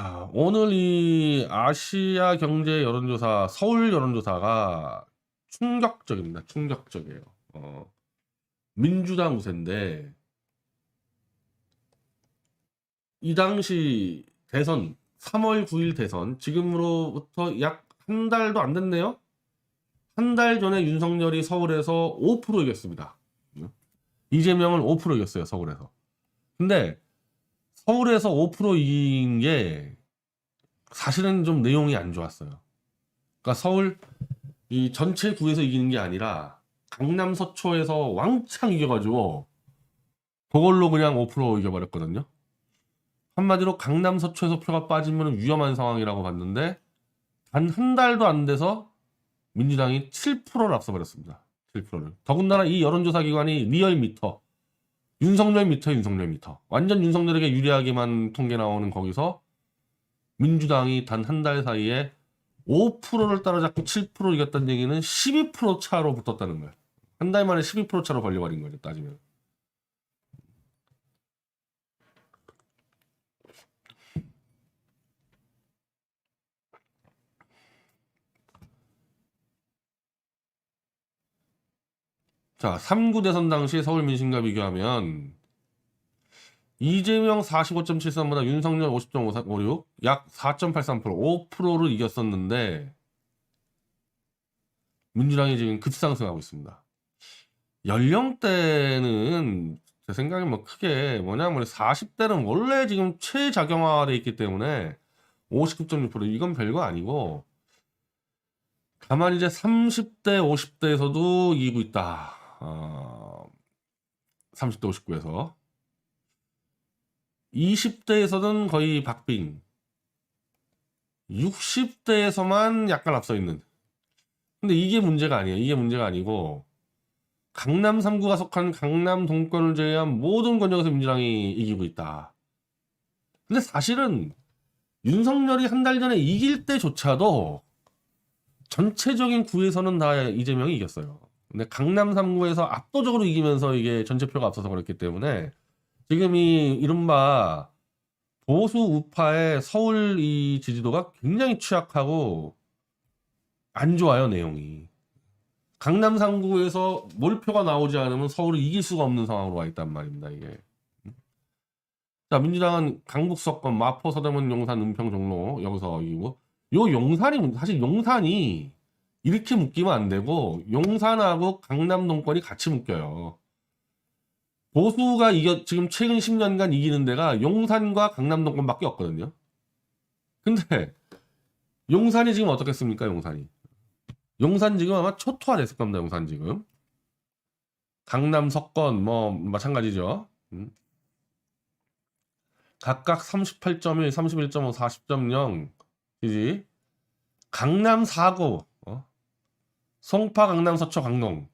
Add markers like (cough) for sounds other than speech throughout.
아, 오늘 이 아시아 경제 여론조사, 서울 여론조사가 충격적입니다. 충격적이에요. 어, 민주당 우세인데, 이 당시 대선, 3월 9일 대선, 지금으로부터 약 한 달도 안 됐네요? 한 달 전에 윤석열이 서울에서 5% 이겼습니다. 이재명은 5% 이겼어요, 서울에서. 근데 서울에서 5% 이긴 게 사실은 좀 내용이 안 좋았어요. 그러니까 서울 이 전체 구에서 이기는 게 아니라 강남 서초에서 왕창 이겨가지고 그걸로 그냥 5% 이겨버렸거든요. 한마디로 강남 서초에서 표가 빠지면 위험한 상황이라고 봤는데 단 한 달도 안 돼서 민주당이 7%를 앞서버렸습니다. 7%를. 더군다나 이 여론조사 기관이 리얼미터 윤석열 미터 윤석열 미터 완전 윤석열에게 유리하게만 통계 나오는 거기서 민주당이 단 한 달 사이에 5%를 따라잡고 7% 이겼다는 얘기는 12% 차로 붙었다는 거예요. 한 달 만에 12% 차로 벌려버린 거죠 따지면. 자, 3구 대선 당시 서울 민심과 비교하면 이재명 45.73보다 윤석열 50.56, 약 4.83%, 5%를 이겼었는데 민주당이 지금 급상승하고 있습니다. 연령대는 제 생각에 뭐 크게 뭐냐면 40대는 원래 지금 최작용화돼 있기 때문에 59.6% 이건 별거 아니고 다만 이제 30대, 50대에서도 이기고 있다. 어, 30대 59에서. 20대에서는 거의 박빙. 60대에서만 약간 앞서 있는. 근데 이게 문제가 아니에요. 이게 문제가 아니고 강남 3구가 속한 강남 동권을 제외한 모든 권역에서 민주당이 이기고 있다. 근데 사실은 윤석열이 한 달 전에 이길 때조차도 전체적인 구에서는 다 이재명이 이겼어요 근데 강남 3구에서 압도적으로 이기면서 이게 전체표가 앞서서 그렇기 때문에 지금 이 이른바 보수 우파의 서울 이 지지도가 굉장히 취약하고 안 좋아요 내용이. 강남 3구에서 몰표가 나오지 않으면 서울을 이길 수가 없는 상황으로 와 있단 말입니다 이게. 자 민주당은 강북 서권 마포 서대문 용산 은평 종로 여기서 이기고. 요 용산이 사실 용산이 이렇게 묶이면 안 되고 용산하고 강남 동권이 같이 묶여요. 보수가 이겨 지금 최근 10년간 이기는 데가 용산과 강남 동권밖에 없거든요. 근데 용산이 지금 어떻겠습니까? 용산이 용산 지금 아마 초토화됐을 겁니다. 용산 지금 강남 석권 뭐 마찬가지죠. 음. 각각 38.1, 31.5, 40.0 이지 강남 4구 송파, 강남, 서초, 강동.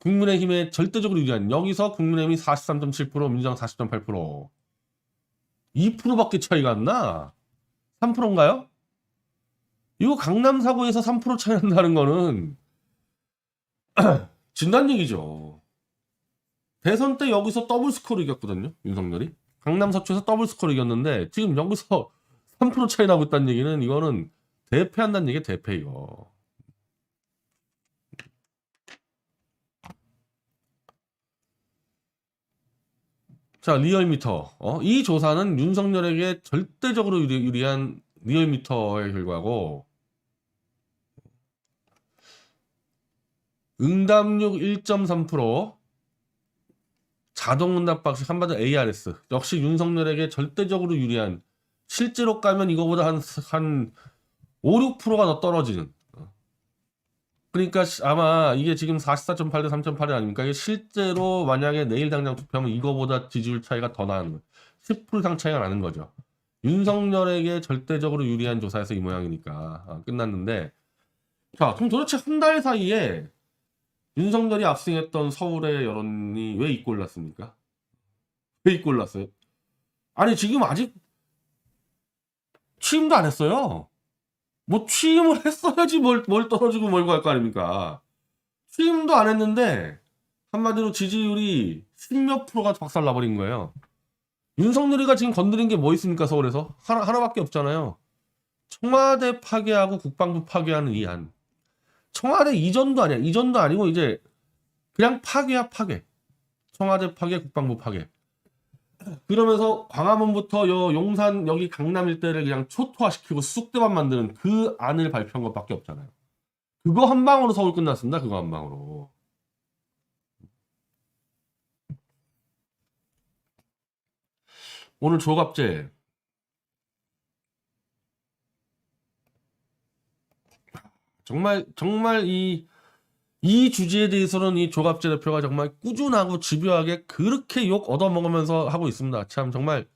국민의힘에 절대적으로 유리한 여기서 국민의힘이 43.7%, 민주당 40.8%. 2%밖에 차이가 안 나? 3%인가요? 이거 강남 사고에서 3% 차이 난다는 거는 (clears throat) 진단 얘기죠. 대선 때 여기서 더블 스코어로 이겼거든요. 윤석열이. 강남 서초에서 더블 스코어로 이겼는데 지금 여기서 3% 차이 나고 있다는 얘기는 이거는 대패한다는 얘기 대패 이거. 자 리얼미터 어? 이 조사는 윤석열에게 절대적으로 유리, 한 리얼미터의 결과고 응답률 1.3% 자동응답 방식 한마디로 ARS 역시 윤석열에게 절대적으로 유리한 실제로 까면 이거보다 한, 한 5, 6%가 더 떨어지는. 그러니까 아마 이게 지금 44.8 대 3.8이 아닙니까? 이게 실제로 만약에 내일 당장 투표하면 이거보다 지지율 차이가 더 나는 거예요. 10% 이상 차이가 나는 거죠. 윤석열에게 절대적으로 유리한 조사에서 이 모양이니까 아, 끝났는데 자 그럼 도대체 한 달 사이에 윤석열이 압승했던 서울의 여론이 왜 이꼴 났습니까? 왜 이꼴 났어요? 아니 지금 아직 취임도 안 했어요. 뭐 취임을 했어야지 뭘, 뭘 떨어지고 뭘고 할 거 아닙니까? 취임도 안 했는데 한마디로 지지율이 10몇 프로가 박살나버린 거예요. 윤석열이가 지금 건드린 게 뭐 있습니까 서울에서 하나 하나밖에 없잖아요. 청와대 파괴하고 국방부 파괴하는 이 안. 청와대 이전도 아니야. 이전도 아니고 이제 그냥 파괴야 파괴. 청와대 파괴, 국방부 파괴. 그러면서 광화문부터 요 용산 여기 강남 일대를 그냥 초토화시키고 쑥대밭 만드는 그 안을 발표한 것밖에 없잖아요. 그거 한 방으로 서울 끝났습니다. 그거 한 방으로. 오늘 조갑제 정말 정말 이 이 주제에 대해서는 이 조갑재 대표가 정말 꾸준하고 집요하게 그렇게 욕 얻어먹으면서 하고 있습니다. 참 정말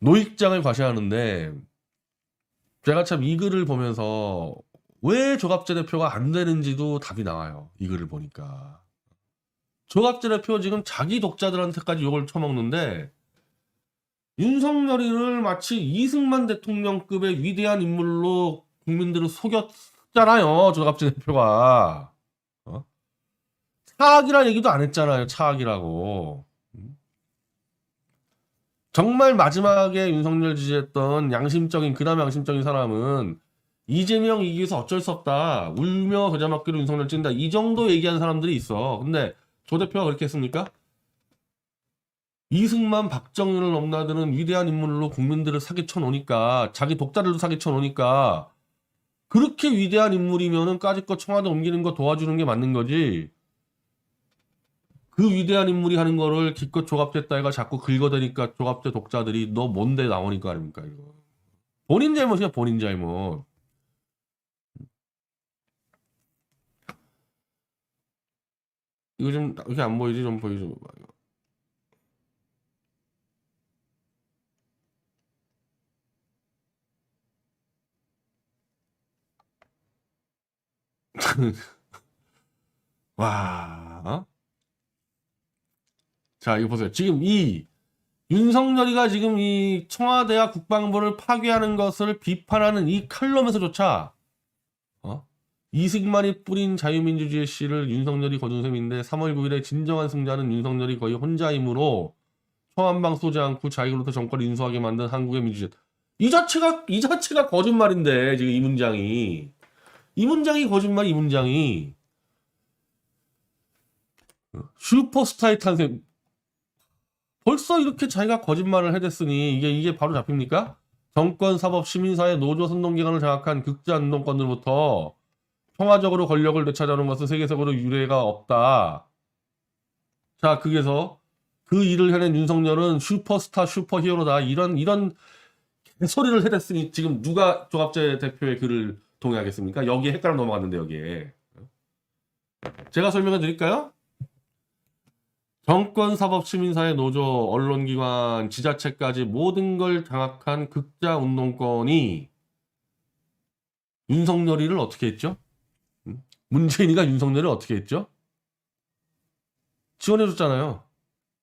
노익장을 과시하는데 제가 참 이 글을 보면서 왜 조갑재 대표가 안 되는지도 답이 나와요. 이 글을 보니까 조갑재 대표 지금 자기 독자들한테까지 욕을 쳐먹는데 윤석열이를 마치 이승만 대통령급의 위대한 인물로 국민들을 속였 잖아요. 조갑재 대표가. 어? 차악이라는 얘기도 안 했잖아요. 차악이라고. 음? 정말 마지막에 윤석열 지지했던 양심적인 그나마 양심적인 사람은 이재명 이기 위해서 어쩔 수 없다. 울며 겨자 먹기로 윤석열 찐다. 이 정도 얘기하는 사람들이 있어. 근데 조 대표가 그렇게 했습니까? 이승만 박정희를 넘나드는 위대한 인물로 국민들을 사기쳐 놓으니까 자기 독자들도 사기쳐 놓으니까 그렇게 위대한 인물이면은 까짓거 청와대 옮기는 거 도와주는 게 맞는 거지. 그 위대한 인물이 하는 거를 기껏 조갑됐다 해가 자꾸 긁어대니까 조갑대 독자들이 너 뭔데 나오니까 아닙니까 이거. 본인 잘못이야 본인 잘못. 이거 좀 이렇게 안 보이지 좀 보여줘 (laughs) 와. 어? 자, 이거 보세요. 지금 이 윤석열이가 지금 이 청와대와 국방부를 파괴하는 것을 비판하는 이 칼럼에서조차 어? 이승만이 뿌린 자유민주주의 씨를 윤석열이 거둔 셈인데 3월 9일에 진정한 승자는 윤석열이 거의 혼자이므로 청한방 쏘지 않고 자유로부터 정권을 인수하게 만든 한국의 민주주의. 이 자체가 이 자체가 거짓말인데 지금 이 문장이 이 문장이 거짓말 이 문장이 슈퍼스타의 탄생 벌써 이렇게 자기가 거짓말을 해댔으니 이게 이게 바로 잡힙니까? 정권, 사법, 시민사회, 노조, 선동기관을 장악한 극자 운동권들부터 평화적으로 권력을 되찾아오는 것은 세계적으로 유례가 없다. 자, 그게서 그 일을 해낸 윤석열은 슈퍼스타, 슈퍼히어로다. 이런 이런 소리를 해댔으니 지금 누가 조갑재 대표의 글을 동의하겠습니까? 여기에 헷갈려 넘어갔는데 여기에 제가 설명해 드릴까요? 정권, 사법, 시민사회, 노조, 언론기관, 지자체까지 모든 걸 장악한 극자 운동권이 윤석열이를 어떻게 했죠? 음? 문재인이가 윤석열을 어떻게 했죠? 지원해줬잖아요.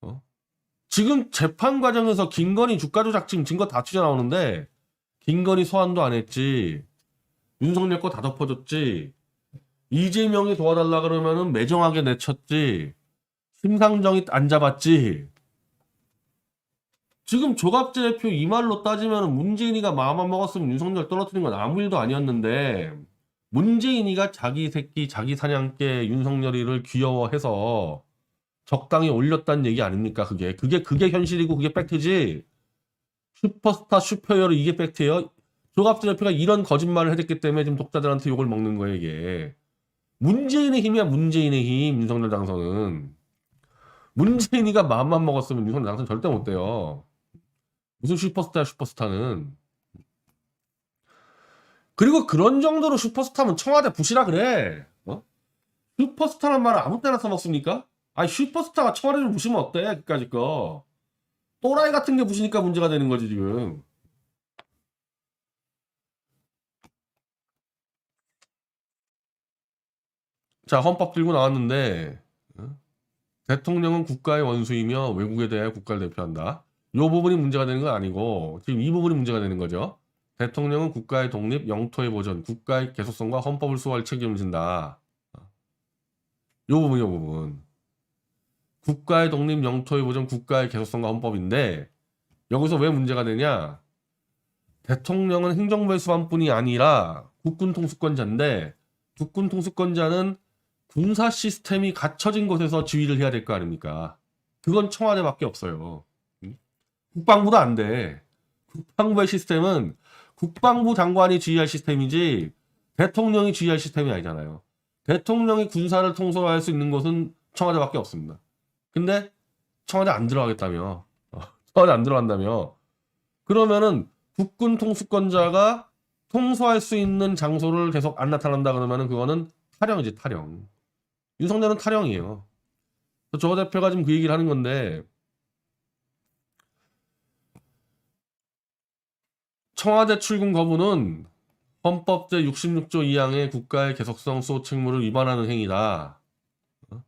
어? 지금 재판 과정에서 김건희 주가 조작 지금 증거 다 튀져 나오는데 김건희 소환도 안 했지. 윤석열 거 다 덮어줬지. 이재명이 도와달라 그러면은 매정하게 내쳤지. 심상정이 안 잡았지. 지금 조갑재 대표 이 말로 따지면 문재인이가 마음만 먹었으면 윤석열 떨어뜨린 건 아무 일도 아니었는데 문재인이가 자기 새끼 자기 사냥개 윤석열이를 귀여워해서 적당히 올렸다는 얘기 아닙니까 그게 그게 그게 현실이고 그게 팩트지 슈퍼스타 슈퍼히어로 이게 팩트예요 조갑재 대표가 이런 거짓말을 해댔기 때문에 지금 독자들한테 욕을 먹는 거예요 이게 문재인의 힘이야 문재인의 힘 윤석열 당선은 문재인이가 마음만 먹었으면 윤석열 당선 절대 못 돼요. 무슨 슈퍼스타야 슈퍼스타는. 그리고 그런 정도로 슈퍼스타면 청와대 부시라 그래. 어? 슈퍼스타란 말을 아무 때나 써먹습니까? 아니 슈퍼스타가 청와대를 부시면 어때? 그까짓 거. 또라이 같은 게 부시니까 문제가 되는 거지 지금. 자 헌법 들고 나왔는데 어? 대통령은 국가의 원수이며 외국에 대해 국가를 대표한다. 이 부분이 문제가 되는 건 아니고 지금 이 부분이 문제가 되는 거죠. 대통령은 국가의 독립, 영토의 보전, 국가의 계속성과 헌법을 수호할 책임을 진다. 이 부분이 이 부분. 국가의 독립, 영토의 보존, 국가의 개속성과 헌법인데 여기서 왜 문제가 되냐? 대통령은 행정부의 수반뿐이 아니라 국군 통수권자인데 국군 통수권자는 군사 시스템이 갖춰진 곳에서 지휘를 해야 될 거 아닙니까? 그건 청와대밖에 없어요. 음? 국방부도 안 돼. 국방부의 시스템은 국방부 장관이 지휘할 시스템이지 대통령이 지휘할 시스템이 아니잖아요. 대통령이 군사를 통솔할 수 있는 곳은 청와대밖에 없습니다. 근데 청와대 안 들어가겠다며. 어, 청와대 안 들어간다며. 그러면은 국군 통수권자가 통수할 수 있는 장소를 계속 안 나타난다 그러면은 그거는 타령이지 타령. 윤석열은 타령이에요. 조 대표가 지금 그 얘기를 하는 건데 청와대 출근 거부는 헌법 제 66조 2항의 국가의 개속성 수호 책무를 위반하는 행위다. 어?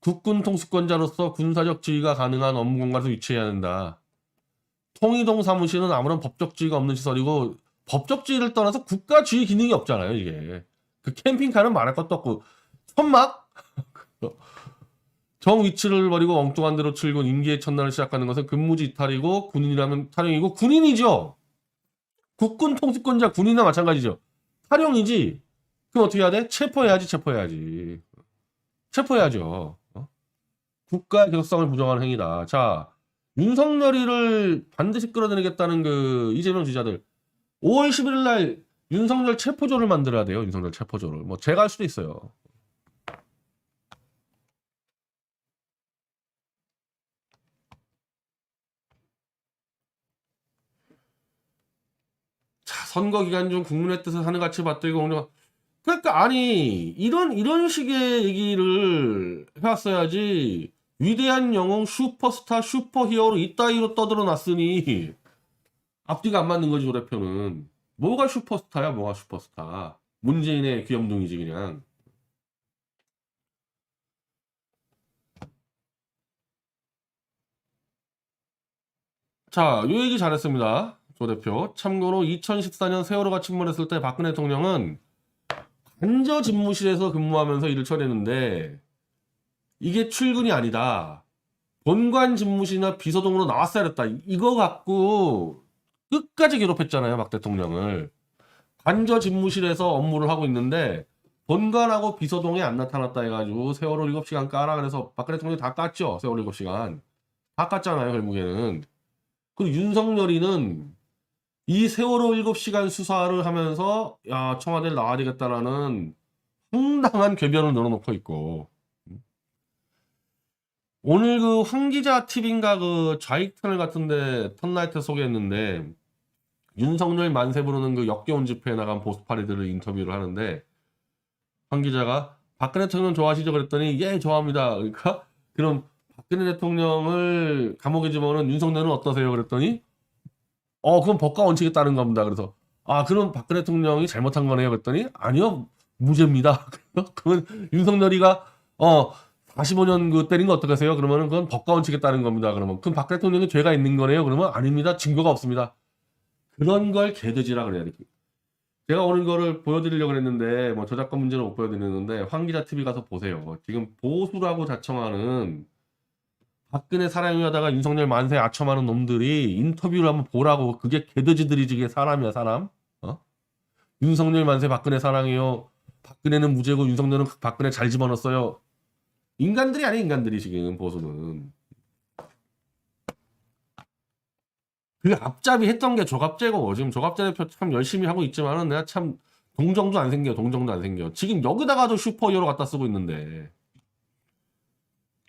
국군 통수권자로서 군사적 지휘가 가능한 업무 공간에서 위치해야 한다. 통이동 사무실은 아무런 법적 지위가 없는 시설이고 법적 지위를 떠나서 국가 지휘 기능이 없잖아요, 이게. 그 캠핑카는 말할 것도 없고 천막 정 위치를 버리고 엉뚱한 대로 출근 임기의 첫날을 시작하는 것은 근무지 이탈이고 군인이라면 탈영이고 군인이죠. 국군 통수권자 군인이나 마찬가지죠. 탈영이지. 그럼 어떻게 해야 돼? 체포해야지, 체포해야지. 체포해야죠. 어? 국가의 개속성을 부정하는 행위다. 자, 윤석열이를 반드시 끌어내겠다는 그 이재명 지자들 5월 11일 날 윤석열 체포조를 만들어야 돼요. 윤석열 체포조를. 뭐 제가 할 수도 있어요. 선거 기간 중 국민의 뜻을 하늘 같이 받들고 공정 그러니까 아니 이런 이런 식의 얘기를 해왔어야지 위대한 영웅 슈퍼스타 슈퍼히어로 이따위로 떠들어 놨으니 앞뒤가 안 맞는 거지 조 대표는. 뭐가 슈퍼스타야 뭐가 슈퍼스타. 문재인의 귀염둥이지 그냥. 자, 요 얘기 잘했습니다. 조 대표. 참고로 2014년 세월호가 침몰했을 때 박근혜 대통령은 관저 집무실에서 근무하면서 일을 처리했는데 이게 출근이 아니다. 본관 집무실이나 비서동으로 나왔어야 했다. 이거 갖고 끝까지 괴롭혔잖아요, 박 대통령을. 관저 집무실에서 업무를 하고 있는데 본관하고 비서동에 안 나타났다 해가지고 세월호 7시간 까라 그래서 박근혜 대통령이 다 깠죠. 세월호 7시간. 다 깠잖아요, 결국에는. 그리고 윤석열이는 이 세월호 7시간 수사를 하면서 야 청와대를 나와야 되겠다라는 황당한 궤변을 늘어놓고 있고. 오늘 그 황기자 TV인가 그 좌익 터널 같은데 턴라이트 소개했는데 윤석열 만세 부르는 그 역겨운 집회에 나간 보수파리들을 인터뷰를 하는데 황 기자가 박근혜 대통령 좋아하시죠 그랬더니 예 좋아합니다. 그러니까 그럼 박근혜 대통령을 감옥에 집어넣은 윤석열은 어떠세요? 그랬더니 어 그럼 법과 원칙에 따른 겁니다 그래서 아 그럼 박근혜 대통령이 잘못한 거네요 그랬더니 아니요 무죄입니다 (laughs) 그러면 윤석열이가 어 45년 그 때린 거 어떡하세요? 그러면은 그건 법과 원칙에 따른 겁니다. 그러면 그럼 박 대통령이 죄가 있는 거네요? 그러면 아닙니다. 증거가 없습니다. 그런 걸 개돼지라 그래야 돼. 제가 오늘 거를 보여드리려고 했는데 뭐 저작권 문제는 못 보여드리는데 황기자 TV 가서 보세요. 지금 보수라고 자청하는 박근혜 사랑이하다가 윤석열 만세 아첨하는 놈들이 인터뷰를 한번 보라고 그게 개돼지들이지 이게 사람이야 사람? 어? 윤석열 만세 박근혜 사랑해요. 박근혜는 무죄고 윤석열은 박근혜 잘 집어넣었어요. 인간들이 아니야 인간들이 지금 보수는 그 앞잡이 했던 게 조갑제고 지금 조갑제 대표 참 열심히 하고 있지만은 내가 참 동정도 안 생겨 동정도 안 생겨 지금 여기다가도 슈퍼히어로 갖다 쓰고 있는데